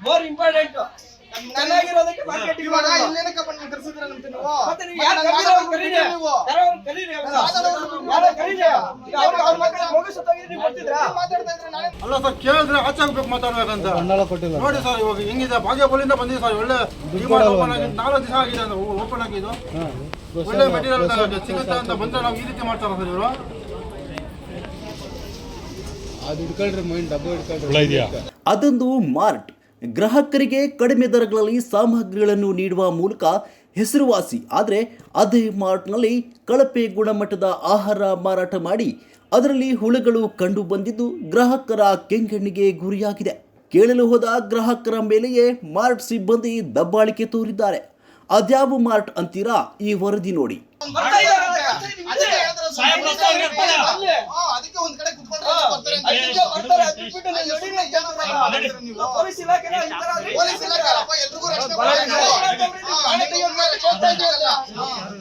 More important ಚೆನ್ನಾಗಿರೋದಕ್ಕೆ market ಇವಾಗ ಇಲ್ಲೇನಕ್ಕ ಬಂದು ಕರ್ಸಿದ್ರ ಅಂತ ನೀವು ಮತ್ತೆ ನೀವು ಯಾರು ಕರೀರಿ ಕರೀರಿ ಯಾರು ಕರೀರಿ ಅವ್ರನ್ನ. ಯಾರೋ ಕರೀರಿ ಈಗ ಅವ್ರ. ಅವ್ರ ಮಕ್ಕಳು ಮಗು ಸತ್ತೋಗಿದ್ರೆ ನೀವು ಬರ್ತಿದ್ರಾ ಮಾತಾಡ್ತಾ ಇದ್ರೆ ನಾನೇ ಅಲ್ಲ ಸರ್. ಕೇಳಿದ್ರೆ ಆಚೆ ಆಗ್ಬೇಕು ಮಾತಾಡ್ಬೇಕಂತ ನೋಡಿ ಸರ್ ಇವಾಗ ಹೆಂಗಿದೆ ಬಾಗೇಪಲ್ಲಿಂದ ಬಂದಿದೆ ಸರ್. ಒಳ್ಳೆ ಓಪನ್ ನಾಲ್ಕು ದಿವಸ ಆಗಿದೆ ಓಪನ್ ಆಗಿದ್ದು ಒಳ್ಳೆ ಮೆಟೀರಿಯಲ್ ಸಿಗುತ್ತೆ ಅಂತ ಬಂದ್ರೆ ನಾವು ಈ ರೀತಿ ಮಾಡ್ತಾರ ಸರ್ ಇವರು. ಅದೊಂದು ಮಾರ್ಟ್ ಗ್ರಾಹಕರಿಗೆ ಕಡಿಮೆ ದರಗಳಲ್ಲಿ ಸಾಮಗ್ರಿಗಳನ್ನು ನೀಡುವ ಮೂಲಕ ಹೆಸರುವಾಸಿ ಆದರೆ ಅದೇ ಮಾರ್ಟ್ನಲ್ಲಿ ಕಳಪೆ ಗುಣಮಟ್ಟದ ಆಹಾರ ಮಾರಾಟ ಮಾಡಿ ಅದರಲ್ಲಿ ಹುಳುಗಳು ಕಂಡು ಬಂದಿದ್ದು ಗ್ರಾಹಕರ ಕೆಂಗಣ್ಣಿಗೆ ಗುರಿಯಾಗಿದೆ ಕೇಳಲು ಹೋದ ಗ್ರಾಹಕರ ಮೇಲೆಯೇ ಮಾರ್ಟ್ ಸಿಬ್ಬಂದಿ ದಬ್ಬಾಳಿಕೆ ತೋರಿದ್ದಾರೆ ಅದ್ಯಾವ ಮಾರ್ಟ್ ಅಂತೀರಾ ಈ ವರದಿ ನೋಡಿ ಪೊಲೀಸ್ ತರ ಪೊಲೀಸ್ ಇಲಾಖೆ ಅಲ್ಲಪ್ಪ, ಎಲ್ರಿಗೂ ರಕ್ಷಣೆ.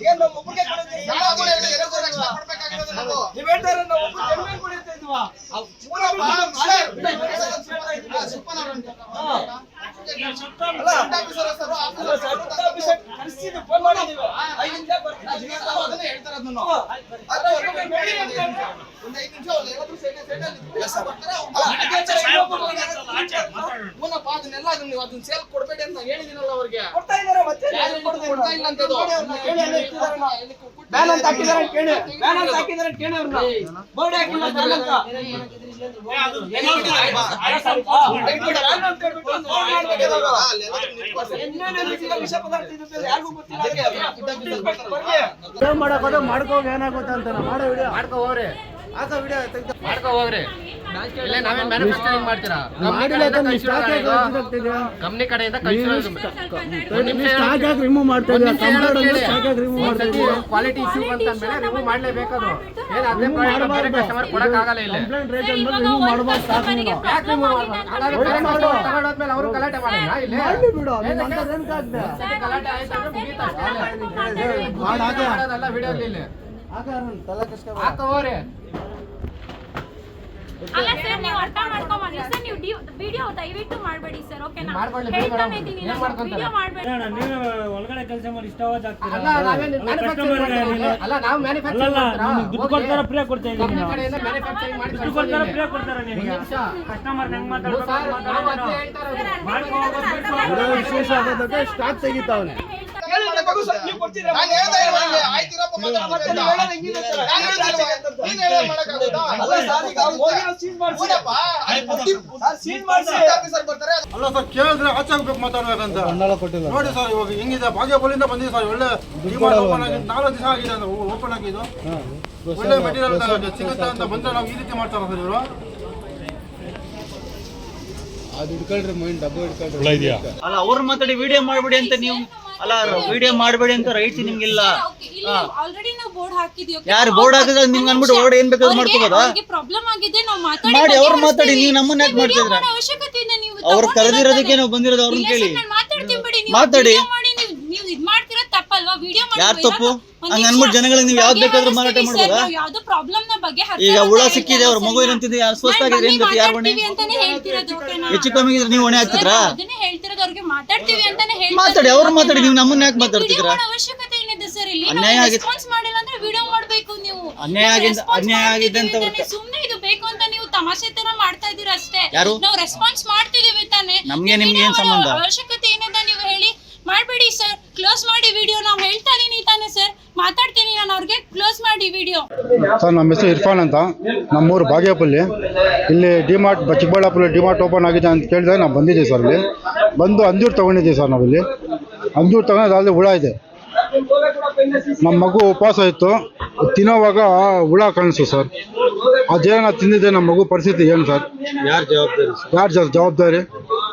ಏನ್ ನಮ್ಮ ಒಬ್ಬರಿಗೆ ಎಲ್ರಿಗೂ ರಕ್ಷಣೆ ಕೊಡ್ಬೇಕಾಗಿರೋದು ನಾವು. ಹೇಳ್ತಾ ಇದ್ವಾ? ಫೋನ್ ಮಾಡಿದೀವಿ ಅದನ್ನೇ ಹೇಳ್ತಾರೆ. ಅದನ್ನೆಲ್ಲ ಅದನ್ನ ನೀವು ಅದನ್ನ ಸೇಲ್ ಕೊಡ್ಬೇಡಿ ಅಂತ ನಾನು ಹೇಳಿದಿನಲ್ಲ ಅವ್ರಿಗೆ. ಕೊಡ್ತಾ ಮತ್ತೆ ಕೊಡ್ತಾ ಇಲ್ಲ ಅಂತ. ಬ್ಯಾನ್ ಅಂತ ಅಂತ ಕೇಳಿ. ಬ್ಯಾನ್ ಅಂತ ಹಾಕಿದ್ದಾರೆ ಅಂತ ಕೇಳಿ ಅವ್ರನ್ನ. ಬೋರ್ಡ್ ಹಾಕಿಲ್ಲ ಬ್ಯಾನ್ ಅಂತ. ಮಾಡ್ಕೋ ಏನಾಗುತ್ತೆ ಅಂತ ಮಾಡೋ ವಿಡಿಯೋ. ಮಾಡ್ಕೋ ಹೋಗ್ರಿ. ಆತ ವಿಡಿಯೋ ಮಾಡ್ಕೊ ಹೋಗ್ರಿ. ಇಲ್ಲೇ ನಾವೇನ್ ಮ್ಯಾನುಫ್ಯಾಕ್ಚರಿಂಗ್ ಮಾಡ್ತೀರಾ? ಕಂಪ್ನಿ ಕಡೆಯಿಂದ ಕಳ್ಸಿರೋದು ಕ್ವಾಲಿಟಿ ಇಶ್ಯೂ ಬಂತಂದ್ಮೇಲೆ ರಿಮೂವ್ ಮಾಡ್ಲೇಬೇಕದು ಏನ್ ಅದೇ ಕಸ್ಟಮರ್ ಕೊಡಕ್ ಆಗಲ್ಲ ಇಲ್ಲ. ರಿಮೂವ್ ತಗೊಂಡೋದ್ಮೇಲೆ ಅವರು ಗಲಾಟೆ ಮಾಡಿಲ್ಲ ಇಲ್ಲಿ? ಗಲಾಟೆ ಆಯ್ತು ವಿಡಿಯೋ ಇಲ್ಲಿ ಅಲ್ಲ ಸರ್ ನೀವು ಅರ್ಥ ಮಾಡ್ಕೊಂಬಂದ್ರೆ ಸರ್ ನೀವು ವಿಡಿಯೋ ದಯವಿಟ್ಟು ಮಾಡಬೇಡಿ ಸರ್ ಓಕೆನಾ ಮಾಡ್ಕೊಳ್ಳಿ, ಹೇಳ್ತಾನೆ ಇದ್ದೀನಿ ನಾನು ಮಾಡ್ಕೊಂತಾರೆ? ವಿಡಿಯೋ ಮಾಡಬೇಡಿ ನೀವು ಒಳಗಡೆ ಕೆಲಸ ಮಾಡಿ ಇಷ್ಟವಾದ ಅಲ್ಲ ನಾವೇನ್ ಮ್ಯಾನುಫ್ಯಾಕ್ಚರಿಂಗ್ ಮಾಡ್ತೀವಿ ಅಲ್ಲ ನಾವು ಮ್ಯಾನುಫ್ಯಾಕ್ಚರಿಂಗ್ ದುಡ್ಡು ಕೊಡ್ತಾರ ಫ್ರೀ ಕೊಡ್ತಾ ಇದ್ದೀನಿ ಕಂಪ್ನಿ ನಾವು ಕಡೆಯಿಂದ ಮ್ಯಾನುಫ್ಯಾಕ್ಚರಿಂಗ್ ಮಾಡಿ ದುಡ್ಡು ಕೊಡ್ತಾರ ಫ್ರೀ ಕೊಡ್ತಾರ ನಿನಗೆ ನಿಮಿಷ. ಕಸ್ಟಮರ್ ಹೆಂಗ್ ಮಾತಾಡ್ತಾರೆ ವಿಶೇಷ ಆಗೋದಕ್ಕೆ ಸ್ಟಾಕ್ ತೆಗಿತಾವನೆ ಅಲ್ಲ ಸರ್, ಕೇಳಿದ್ರೆ ಆಚೆ ಹೋಗ್ಬೇಕು ಮಾತಾಡ್ಬೇಕಂತ. ನೋಡಿ ಸರ್ ಇವಾಗ ಹೆಂಗಿದೆ? ಬಾಗೇಪಲ್ಲಿಂದ ಬಂದಿದೆ ಸರ್ ಒಳ್ಳೆ ಓಪನ್ ಆಗಿ ನಾಲ್ಕು ದಿವಸ ಆಗಿದೆ ಅಂತ ಓಪನ್ ಆಗಿದ್ದು ಒಳ್ಳೆ ಮೆಟೀರಿಯಲ್ ಸಿಗುತ್ತೆ ಅಂತ ಬಂದ್ರೆ ನಾವು ಈ ರೀತಿ ಮಾಡ್ತಾರ ಸರ್ ಇವರು? ಅಲ್ಲ ಅವ್ರು ಮಾತಾಡಿ ವಿಡಿಯೋ ಮಾಡ್ಬಿಡಿ ಅಂತ ನೀವು ಅಲ್ಲ ವಿಡಿಯೋ ಮಾಡಬೇಡಿ ಅಂತ ರೈಟ್ಸ್ ನಿಮ್ಗಿಲ್ಲ. ಆಲ್ರೆಡಿ ನಾವು ಬೋರ್ಡ್ ಹಾಕಿದೀವಿ ಯಾರು ಬೋರ್ಡ್ ಹಾಕಿದ್ರೆ ನಿಮ್ಗೆ ಅನ್ಬಿಟ್ಟು ಓಡ್ ಏನ್ ಬೇಕಾದ್ರೂ ಮಾಡ್ಕೋಬೋದಾ? ಪ್ರಾಬ್ಲಮ್ ಆಗಿದೆ ನಾವು ಮಾತಾಡಿ ಮಾಡಿ, ಅವ್ರು ಮಾತಾಡಿ, ನೀವು ನಮ್ಮನ್ನ ಯಾಕೆ ಮಾಡ್ತಿದ್ರ? ಅವಶ್ಯಕತೆ ನೀವು ಅವ್ರು ಕರೆದಿರೋದಕ್ಕೆ. ನಾವು ಬಂದಿರೋದು ಅವ್ರನ್ನ ಕೇಳಿ. ಬಿಡಿ ಮಾತಾಡಿ. video ಮಾಡಿ ನೀವು ನೀವು ಇದ್ ಮಾಡ್ತಿರೋದು ತಪ್ಪಲ್ವಾ ವಿಡಿಯೋ ಯಾರ್ ತಪ್ಪು? ಹಂಗ ಅನ್ಬಿಟ್ಟು ಜನಗಳಿಗೆ ನೀವು ಯಾವ್ದು ಬೇಕಾದ್ರೂ ಮಾರಾಟ ಮಾಡ್ಬೋದಾ? ಯಾವ್ದು ಪ್ರಾಬ್ಲಮ್ನ ಬಗ್ಗೆ ಈಗ ಹುಳ ಸಿಕ್ಕಿದೆ ಅವ್ರ ಮಗು ಏನಂತಿದೆ ಅಸ್ವಸ್ಥ ಆಗಿದೆ ಏನ್ ಗೊತ್ತಾ ಯಾರು ಹೊಣೆ? ಅಂತಾನೆ ಹೇಳ್ತಿರೋದು ಓಕೆನಾ? ಹೆಚ್ಚು ಕಮ್ಮಿ ಇದ್ರೆ ನೀವು ಹೊಣೆ ಹಾಕ್ತಿದ್ರಾ? ಅದನ್ನೇ ಹೇಳ್ತಿರೋದು ಅವ್ರಿಗೆ ಮಾತಾಡ್ತೀವಿ ಅಂತಾನೆ ಹೇಳ್ತಾ ಮಾತಾಡಿ, ಅವ್ರು ಮಾತಾಡಿ, ನೀವು ನಮ್ಮನ್ನ ಯಾಕೆ ನೀವು ಮಾತಾಡ್ತಿದ್ದೀರಾ? ಮಾಡೋ ಅವಶ್ಯಕತೆ ಏನಿದೆ ಸರ್ ಇಲ್ಲಿ? ಅನ್ಯಾಯ ಆಗಿದೆ. ರೆಸ್ಪಾನ್ಸ್ ಮಾಡಿಲ್ಲ ಅಂದ್ರೆ ವಿಡಿಯೋ ಮಾಡ್ಬೇಕು ನೀವು. ಅನ್ಯಾಯ ನಾವು ಆಗಿದೆ- response ಅನ್ಯಾಯ ಆಗಿದೆ ಅಂತ ಮಾಡ್ತಿದೀವಿ ಅವ್ರು- ಸುಮ್ನೆ ಇದು ಬೇಕು ಅಂತ ನೀವು ತಮಾಷೆ ತರ ಮಾಡ್ತಾ ಇದೀರ ಅಷ್ಟೇ. ಯಾರು? ನಾವು ರೆಸ್ಪಾನ್ಸ್ ಮಾಡ್ತಿದೀವಿ ತಾನೆ. ನಮ್ಗೆ ನಿಮ್ಗೆ ಏನ್ ಸಂಬಂಧ? ಅವಶ್ಯಕತೆ ಏನಿದೆ ನೀವು ಹೇಳಿ ಮಾಡ್ಬೇಡಿ ಸರ್ ಕ್ಲೋಸ್ ಮಾಡಿ ವಿಡಿಯೋ ನಾವು ಹೇಳ್ತಾ ಇದೀನಿ ತಾನೆ ಸರ್ ಮಾತಾಡ್ತೀನಿ ನಾನು ಅವ್ರಿಗೆ ವಿಡಿಯೋ. ಸರ್ ನಮ್ಮ ಹೆಸರು ಇರ್ಫಾನ್ ಅಂತ. ನಮ್ಮೂರು ಬಾಗೇಪಲ್ಲಿ. ಇಲ್ಲಿ ಡಿಮಾರ್ಟ್ ಚಿಕ್ಕಬಳ್ಳಾಪುರ ಡಿಮಾರ್ಟ್ ಓಪನ್ ಆಗಿದೆ ಅಂತ ಕೇಳಿದಾಗ ನಾವು ಬಂದಿದ್ದೀವಿ ಸರ್ ಇಲ್ಲಿ. ಬಂದು ಅಂಜೂರು ತೊಗೊಂಡಿದ್ದೀವಿ ಸರ್ ನಾವಿಲ್ಲಿ. ಅಂಜೂರು ತಗೊಂಡು ಅಲ್ಲಿ ಹುಳ ಇದೆ. ನಮ್ಮ ಮಗು ಉಪವಾಸ ಇತ್ತು. ತಿನ್ನೋವಾಗ ಹುಳ ಕಾಣಿಸ್ತು ಸರ್. ಅದೇನ ತಿಂದಿದೆ ನಮ್ಮ ಮಗು ಪರಿಸ್ಥಿತಿ ಏನು ಸರ್? ಯಾರು ಜವಾಬ್ದಾರಿ ಯಾರು ಸರ್ ಜವಾಬ್ದಾರಿ?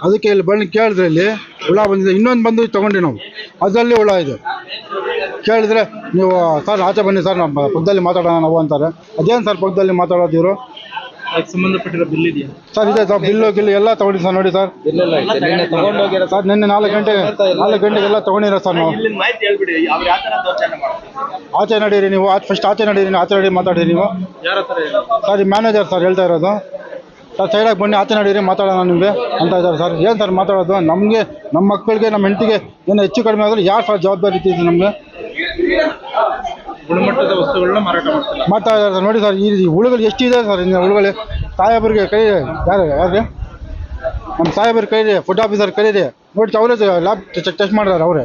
ಅದಕ್ಕೆ ಇಲ್ಲಿ ಬಂದು ಕೇಳಿದ್ರೆ ಇಲ್ಲಿ ಹುಳ ಬಂದಿದೆ. ಇನ್ನೊಂದು ಬಂದು ತಗೊಂಡೆ ನಾವು. ಅದರಲ್ಲಿ ಹುಳ ಇದೆ. ಕೇಳಿದ್ರೆ ನೀವು ಸರ್ ಆಚೆ ಬನ್ನಿ ಸರ್ ನಮ್ಮ ಪಕ್ಕದಲ್ಲಿ ಮಾತಾಡೋಣ ನಾವು ಅಂತಾರೆ. ಅದೇನು ಸರ್ ಪಕ್ಕದಲ್ಲಿ ಮಾತಾಡೋದು ಇವರು? ಸಂಬಂಧಪಟ್ಟಿರೋ ಬಿಲ್ ಇದೆಯಾ? ಸರ್ ಇದೆ ಸರ್ ಬಿಲ್ಲು ಗಿಲ್ಲು ಎಲ್ಲ ತಗೊಂಡಿ ಸರ್ ನೋಡಿ ಸರ್. ಸರ್ ನಿನ್ನೆ ನಾಲ್ಕು ಗಂಟೆ ನಾಲ್ಕು ಗಂಟೆಗೆಲ್ಲ ತಗೊಂಡಿರೋ ಸರ್ ನಾವು. ಆಚೆ ನಡೀರಿ ನೀವು ಆಚೆ ಫಸ್ಟ್ ಆಚೆ ನಡೀರಿ ನೀವು ಆಚೆ ನಡೀರಿ ಮಾತಾಡಿರಿ ನೀವು. ಸರ್ ಮ್ಯಾನೇಜರ್ ಸರ್ ಹೇಳ್ತಾ ಇರೋದು. ಸರ್ ಸೈಡಾಗಿ ಬನ್ನಿ ಆಚೆ ನಡೀರಿ ಮಾತಾಡೋಣ ನಿಮಗೆ ಅಂತ ಇದ್ದಾರೆ ಸರ್. ಏನು ಸರ್ ಮಾತಾಡೋದು? ನಮಗೆ ನಮ್ಮ ಮಕ್ಕಳಿಗೆ ನಮ್ಮ ಹೆಂಡತಿಗೆ ಏನೋ ಹೆಚ್ಚು ಕಡಿಮೆ ಆದರೆ ಯಾರು ಸರ್ ಜವಾಬ್ದಾರಿ ಇತ್ತು ನಮಗೆ? ಗುಣಮಟ್ಟದ ವಸ್ತುಗಳನ್ನ ಮಾರಾಟ ಮಾಡ್ತಾ ಇದ್ದಾರೆ ನೋಡಿ ಸರ್, ಈ ಹುಳುಗಳು ಎಷ್ಟಿದೆ ಸರ್, ಇನ್ನು ಹುಳುಗಳು? ಸಾಹೇಬರಿಗೆ ಕೈ ಯಾರು ಯಾರು ನಮ್ಮ ಸಾಹೇಬರು ಕೈ ಫುಡ್ ಆಫೀಸರ್ ಕರೀರಿ ನೋಡಿ ಅವರೇ ಲ್ಯಾಬ್ ಟೆಸ್ಟ್ ಮಾಡಿದಾರೆ ಅವರೇ.